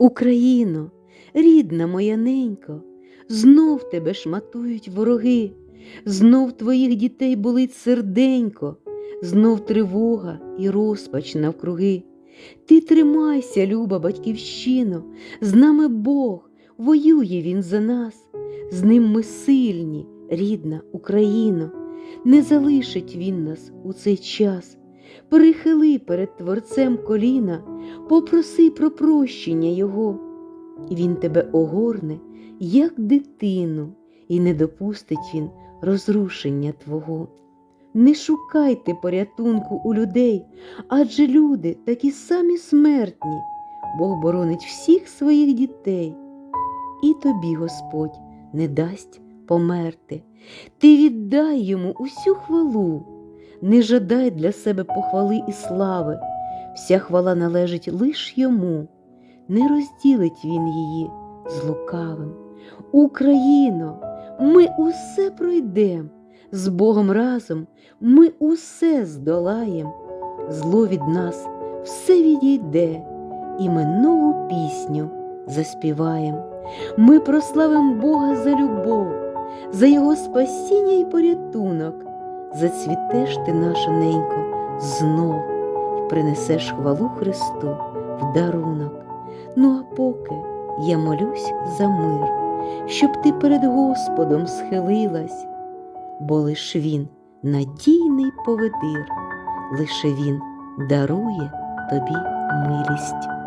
Україно, рідна моя ненько, знов тебе шматують вороги, знов твоїх дітей болить серденько, знов тривога і розпач навкруги. Ти тримайся, люба батьківщино, з нами Бог, воює Він за нас, з ним ми сильні, рідна Україно, не залишить Він нас у цей час. Перехили перед Творцем коліна, попроси про прощення Його, і Він тебе огорне, як дитину, і не допустить Він розрушення Твого. Не шукайте порятунку у людей, адже люди такі самі смертні. Бог боронить всіх своїх дітей, і тобі Господь не дасть померти. Ти віддай йому усю хвалу, не жадай для себе похвали і слави, вся хвала належить лиш йому, не розділить він її з лукавим. Україно, ми усе пройдем, з Богом разом ми усе здолаєм, зло від нас все відійде, і ми нову пісню заспіваєм. Ми прославим Бога за любов, за Його спасіння і порятунок. Зацвітеш ти, наша ненько, знов і принесеш хвалу Христу в дарунок. Ну а поки я молюсь за мир, щоб ти перед Господом схилилась, бо лиш Він надійний поведир, лише Він дарує тобі милість.